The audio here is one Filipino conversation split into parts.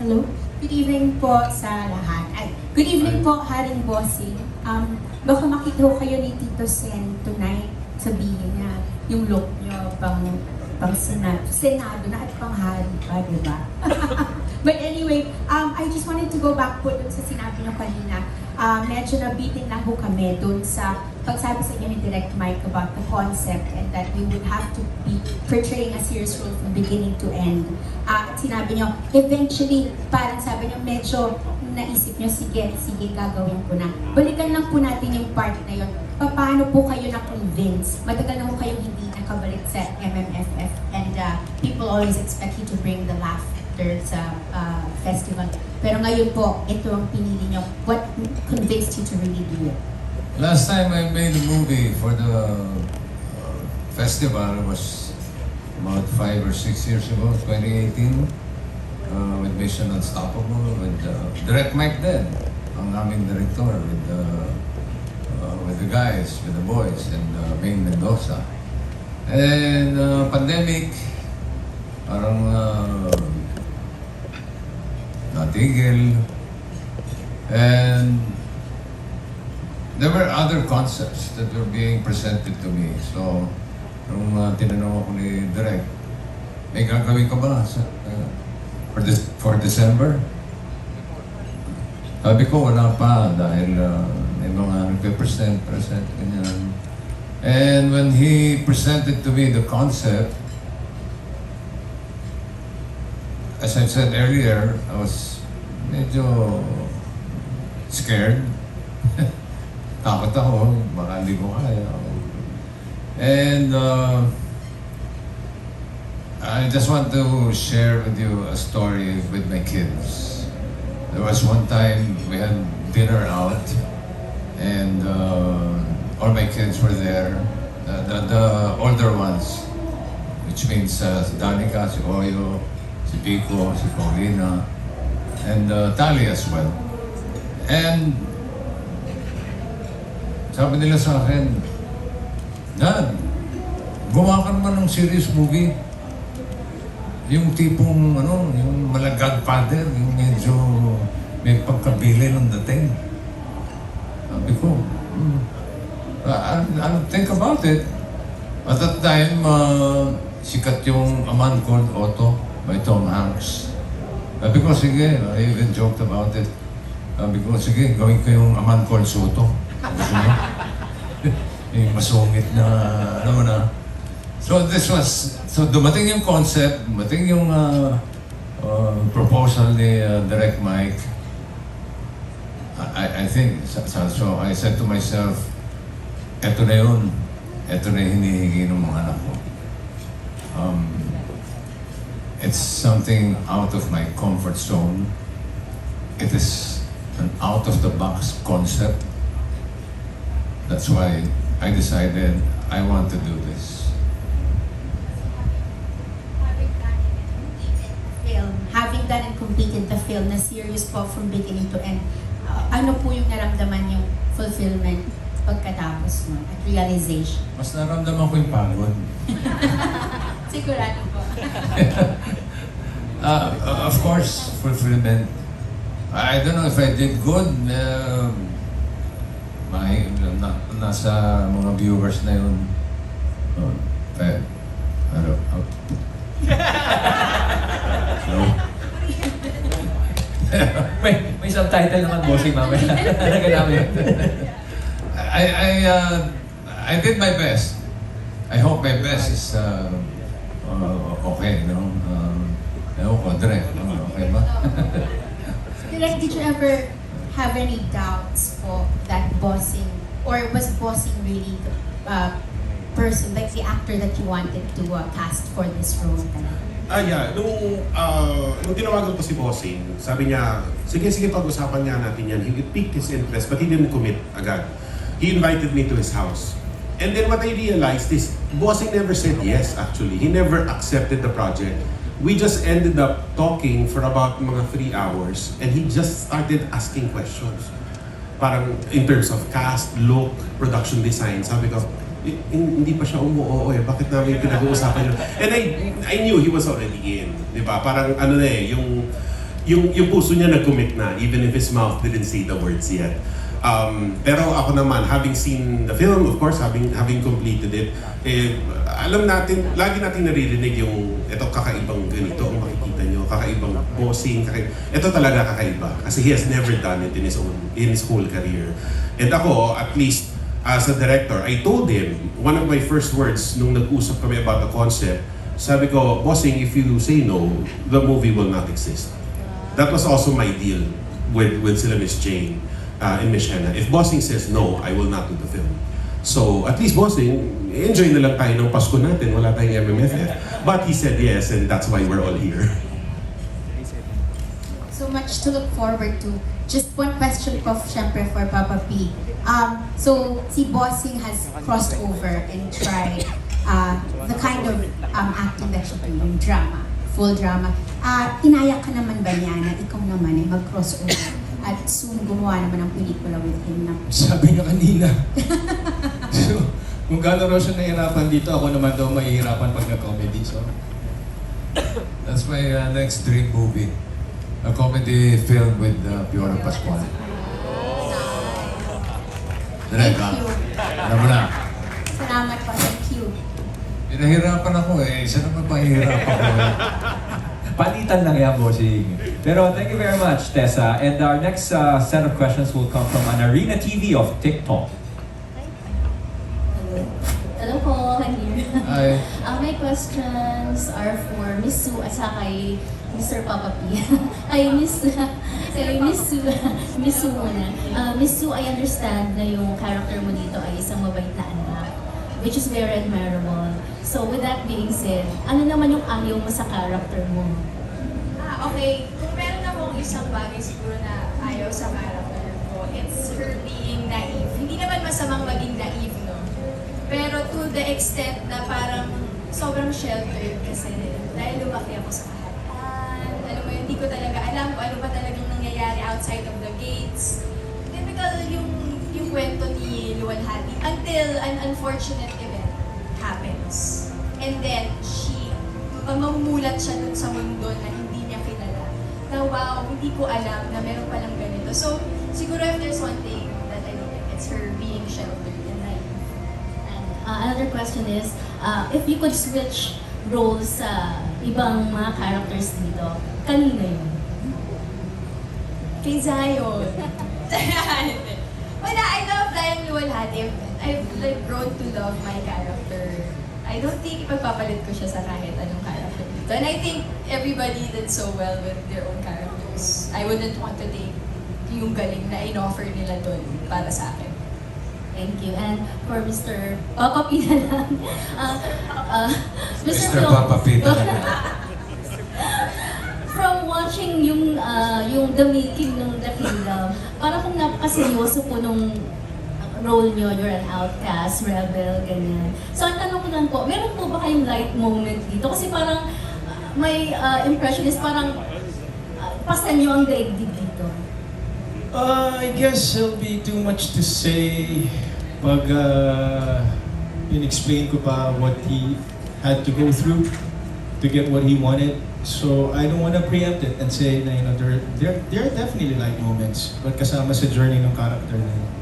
Hello. Good evening po sa lahat. Ay, good evening po, Haring Bossing. Um, baka makita kayo ni Tito Sen tonight sabihin na yung look niyo pang pang senado, senado na at pang hari pa, di ba? But anyway, um, I just wanted to go back po dun sa sinabi niyo kanina. Uh, medyo nabitin lang po kami dun sa pagsabi sa inyo ni Direct Mike about the concept and that we would have to be portraying a serious role from beginning to end. At sinabi niyo, eventually, parang sabi niyo, medyo naisip niyo, sige, sige, gagawin ko na. Balikan lang po natin yung part na yun. Paano po kayo na-convince? Matagal na po kayong hindi nakabalik sa MMFF and uh, people always expect you to bring the laughter sa uh, festival. Pero ngayon po, ito ang pinili niyo. What convinced you to really do it? Last time I made a movie for the uh, festival was about five or six years ago, 2018, uh, with Mission Unstoppable, with uh, Direct Mike then, ang aming director, with the, uh, with the guys, with the boys, and uh, Maine Mendoza. And uh, pandemic, parang uh, natigil. And there were other concepts that were being presented to me. So, nung uh, tinanong ako ni Direk, may gagawin ka ba sa, uh, for, this, for December? Sabi ko, wala pa dahil uh, may mga nagpe-present, present, ganyan. And when he presented to me the concept, as I said earlier, I was medyo scared. Takot ako, baka hindi ko kaya. And uh, I just want to share with you a story with my kids. There was one time we had dinner out and uh, all my kids were there. The, the, the older ones, which means uh, Danica, si si Pico, si Paulina, and uh, Tali as well. And sabi nila sa akin, Dad, gumawa ka naman ng serious movie. Yung tipong, ano, yung malagag father, yung medyo may pagkabili ng dating. Sabi ko, hmm, I, I'll think about it. At that time, uh, sikat yung A Man Called Otto by Tom Hanks. Sabi ko, sige, I even joked about it. Sabi ko, sige, gawin ko yung A Man Called Soto. Gusto niyo? yung masungit na, ano mo na. So this was, so dumating yung concept, dumating yung uh, uh, proposal ni uh, Direct Mike. I, I think, so, so I said to myself, eto na yun, eto na hinihingi ng mga anak ko. Um, it's something out of my comfort zone. It is an out-of-the-box concept. That's why I decided I want to do this. Having done and completed the film, having done and completed the film na serious po from beginning to end, uh, ano po yung naramdaman yung fulfillment pagkatapos nun at realization? Mas naramdaman ko yung pagod. Sigurado po. Uh, of course, fulfillment. I don't know if I did good. Uh, my, na, nasa mga viewers na yun. Uh, eh, ano, uh, no? may, may subtitle naman bossing mamaya. Talaga namin. I, I, uh, I did my best. I hope my best is uh, uh, okay, no? Um, ewan ko, Dre, ano, okay ba? Direk, did you ever have any doubts po that bossing, or was bossing really the uh, person, like the actor that you wanted to uh, cast for this role? Ah, yeah. Nung, uh, nung tinawagan ko si Bossing, sabi niya, sige, sige, pag-usapan nga natin yan. He piqued his interest, but he didn't commit agad. He invited me to his house. And then what I realized is, Bossing never said yes, actually. He never accepted the project. We just ended up talking for about mga three hours, and he just started asking questions. Parang in terms of cast, look, production design. Sabi ko, "Eh, hindi pa siya umuoo eh. Bakit namin pinag-uusapan yun? And I, I knew he was already in. Di ba? Parang ano na eh, yung yung, yung puso niya nag-commit na, even if his mouth didn't say the words yet. Um, pero ako naman, having seen the film, of course, having having completed it, eh, alam natin, lagi natin naririnig yung ito kakaibang ganito ang makikita nyo, kakaibang bossing, kaka- ito talaga kakaiba. Kasi he has never done it in his own, in his whole career. And ako, at least, as a director, I told him, one of my first words nung nag-usap kami about the concept, sabi ko, bossing, if you say no, the movie will not exist. That was also my deal with with sila Miss Jane uh, Miss Hannah. If Bossing says no, I will not do the film. So at least Bossing, enjoy na lang tayo ng Pasko natin. Wala tayong MMFF. But he said yes and that's why we're all here. So much to look forward to. Just one question po, syempre, for Papa P. Um, so, si Bossing has crossed over and tried uh, the kind of um, acting that you do, yung drama, full drama. Uh, inaya ka naman ba niya na ikaw naman ay mag-cross over at soon gumawa naman ng pelikula with him na Sabi niya kanina. so, kung gano'n raw siya nahihirapan dito, ako naman daw mahihirapan pag nag-comedy. So, That's my uh, next dream movie. A comedy film with uh, Piora Pascual. Direk, Thank you. Alam mo na. Salamat po, thank you. Pinahirapan ako eh. Isa naman pahihirapan ko. Palitan lang yan, bossing. Pero thank you very much, Tessa. And our next uh, set of questions will come from an Arena TV of TikTok. Hello. Hello po, I'm here. Ay, Uh, my questions are for Miss Sue at saka kay Mr. Papa P. Ay, Miss, kay Miss Sue, Miss Sue muna. Uh, Miss Sue, I understand na yung character mo dito ay isang mabait na anak, which is very admirable. So with that being said, ano naman yung ayaw mo sa character mo? Ah, okay. Kung meron akong isang bagay siguro na ayaw sa character ko, it's her being naive. Hindi naman masamang maging naive, no? Pero to the extent na parang sobrang sheltered kasi dahil lumaki ako sa kaharian. Alam mo, yun, hindi ko talaga alam kung ano ba talagang nangyayari outside of the gates. Typical yung, yung kwento ni Luwalhati until an unfortunate happens. And then, she, mamumulat siya dun sa mundo na hindi niya kilala. Na wow, hindi ko alam na meron palang ganito. So, siguro if there's one thing that I don't like, it's her being sheltered and naive. And uh, another question is, uh, if you could switch roles sa ibang mga characters dito, kanino yun? Kay Zion. Wala, I love Zion Luwalhati. I've like grown to love my character. I don't think ipagpapalit ko siya sa kahit anong character dito. And I think everybody did so well with their own characters. I wouldn't want to take yung galing na in-offer nila doon para sa akin. Thank you. And for Mr. Papa P na lang. Uh, uh, Mr. Phil- Papa P. From watching yung uh, yung the making ng The Kingdom, parang kung napakaseryoso po nung role nyo, you're an outcast, rebel, ganyan. So ang tanong ko lang po, meron po ba kayong light moment dito? Kasi parang uh, my uh, impression is parang uh, pasan nyo ang daigdig dito. uh, I guess it'll be too much to say pag uh, in-explain ko pa what he had to go through to get what he wanted. So I don't want to preempt it and say na, you know, there, there, there are definitely light moments but kasama sa journey ng character na yun.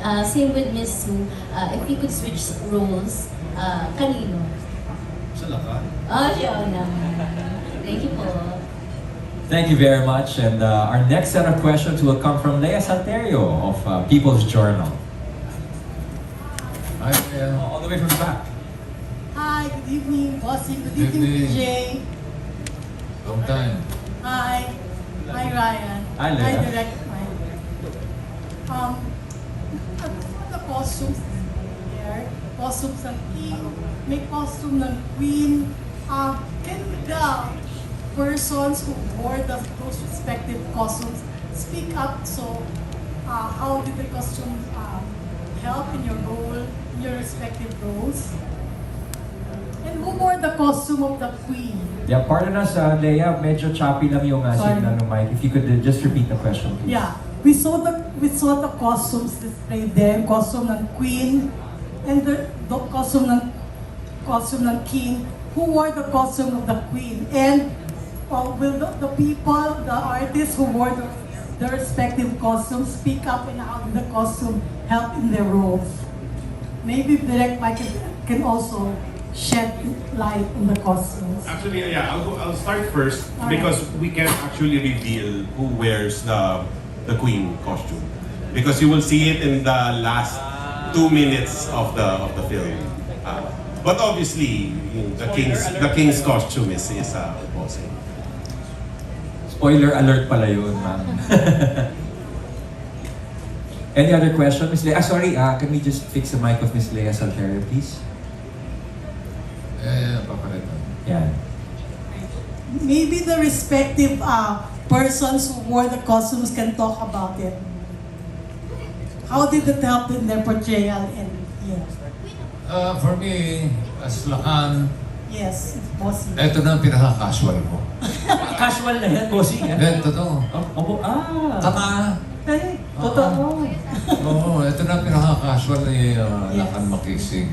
And uh, same with Miss Sue, uh, if we could switch roles, uh, kanino? Sa lakas. Oh, siya naman. Thank you po. Thank you very much. And uh, our next set of questions will come from Lea Santerio of uh, People's Journal. ay, uh, All the way from the back. Hi, good evening, bossing. Good Good evening, evening. PJ. long time. Hi. Hi, Ryan. Hi, Leah. Hi, Direct Mike. Um, ano po the costumes here? Costumes ng king, may costume ng queen. Um, can the persons who wore the, those respective costumes speak up? So, uh, how did the costume um, help in your role, in your respective roles? And who wore the costume of the queen? Yeah, pardon us, uh, Leia, medyo choppy lang yung uh, Sorry. signal ng mic. If you could uh, just repeat the question, please. Yeah, we saw the we saw the costumes displayed there, costume ng queen and the, the costume ng costume ng king. Who wore the costume of the queen? And uh, will the, the people, the artists who wore the, their respective costumes speak up and how the costume help in their roles? Maybe Direct Mike can, can also shed light on the costumes. Actually, yeah, I'll, go, I'll start first Alright. because we can actually reveal who wears the the queen costume because you will see it in the last two minutes of the of the film. Uh, but obviously, the king's the king's costume is is uh, bossing. Spoiler alert pala yun, ma'am. Any other question, Miss Leia? Ah, sorry, ah, can we just fix the mic of Miss Leia Salterio, please? Eh, papalitan. Yan. Maybe the respective uh, persons who wore the costumes can talk about it. How did it help in their portrayal and yes, Uh, for me, as lakan, yes, it's possible. eto na ang pinaka-casual ko. Casual na yan, bossing. ah. Then, totoo. Oh, opo, ah. Tama. Eh, totoo. Oo, ito na ang pinaka-casual ni uh, Yes. Lakan Makisig.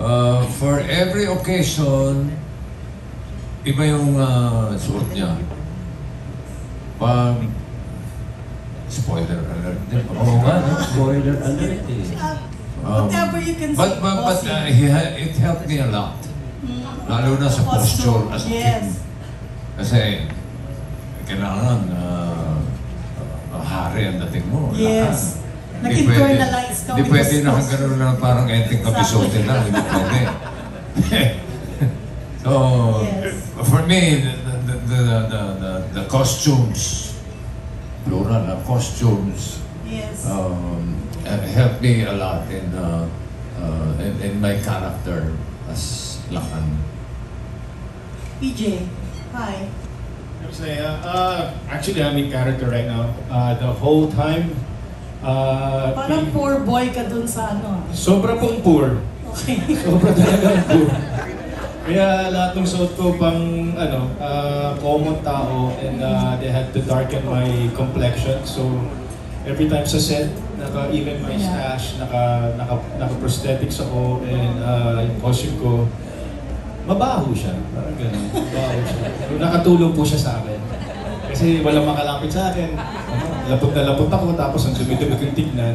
Uh, for every occasion, iba yung uh, suot niya. Pag spoiler alert din. Oo nga, no? spoiler alert eh. Uh, whatever you can But, say, but, but uh, he ha- it helped me a lot. Lalo na sa posture as a Yes. king. Kasi, kailangan uh, uh, hari ang dating mo. Yes. Nag-internalize ka Hindi pwede na posture. gano'n lang parang enteng kapisote lang. Hindi pwede. so, Yes. for me, the, the, the, the, costumes, plural, uh, costumes, Yes. um, helped me a lot in, uh, uh, in, in my character as Lakan. PJ, hi. Saya, uh, actually, I'm in character right now. Uh, the whole time, uh, Parang poor boy ka dun sa ano. sobra pong poor. Okay. Sobra talaga poor. Kaya lahat ng suot ko pang ano, uh, common tao and uh, they had to darken my complexion. So every time sa set, naka even my stash, naka naka, naka prosthetics ako and uh, yung costume ko mabaho siya. Parang ganun. Mabaho siya. So, nakatulong po siya sa akin. Kasi walang makalapit sa akin. Lapot na lapot ako tapos ang dumi-dumi kong tignan.